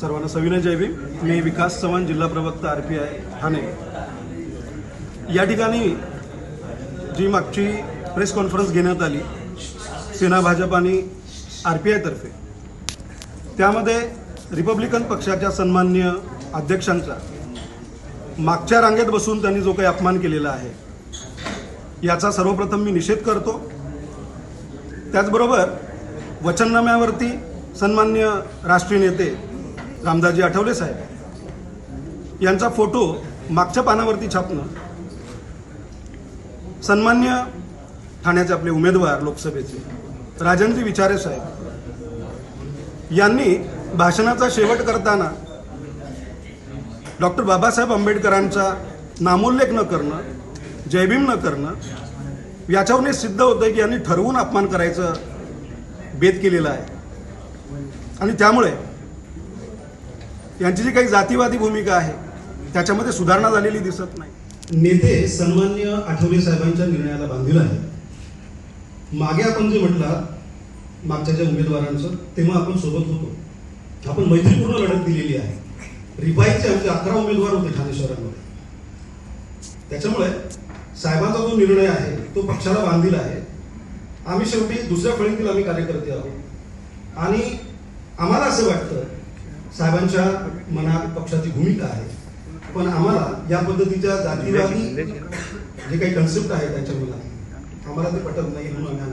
सर्वांना सविनय जयभीम मी विकास चव्हाण जिल्हा प्रवक्ता आर पी आय ठाणे. या ठिकाणी जी मागची प्रेस कॉन्फरन्स घेण्यात आली सेना भाजप आणि आर पी आयतर्फे त्यामध्ये रिपब्लिकन पक्षाच्या सन्मान्य अध्यक्षांचा मागच्या रांगेत बसून त्यांनी जो काही अपमान केलेला आहे याचा सर्वप्रथम मी निषेध करतो. त्याचबरोबर वचननाम्यावरती सन्मान्य राष्ट्रीय नेते रामदासजी आठवले साहेब? यांचा फोटो मागच्या पानावरती छापणं. सन्मान्य ठाण्याचे आपले उमेदवार लोकसभेचे राजनजी विचारे साहेब. यांनी भाषणाचा शेवट करताना डॉक्टर बाबासाहेब आंबेडकरांचा नामोल्लेख न करणं जयभीम न करणं याच्यावरून सिद्ध होतं की यांनी ठरवून अपमान करायचं बेत केलेला आहे. आणि त्यामुळे यांची जी काही जातीवादी भूमिका आहे त्याच्यामध्ये सुधारणा झालेली दिसत नाही. नेते सन्मान्य आठवले साहेबांच्या निर्णयाला बांधील आहे मागे आपण जे म्हटला मागच्या ज्या उमेदवारांचं तेव्हा आपण सोबत होतो. आपण मैत्रीपूर्ण लढत दिलेली आहे. रिपाईचे आमचे अकरा उमेदवार होते ठाणे शहरामध्ये. त्याच्यामुळे साहेबांचा जो निर्णय आहे तो पक्षाला बांधील आहे. आम्ही शेवटी दुसऱ्या फळीतील आम्ही कार्यकर्ते आहोत. आणि आम्हाला असं वाटतं साहेबांच्या मनात पक्षाची भूमिका आहे. पण आम्हाला या पद्धतीच्या जातीवादी जे काही कन्सेप्ट आहे त्याच्या मनात आम्हाला ते पटत नाही म्हणून आम्ही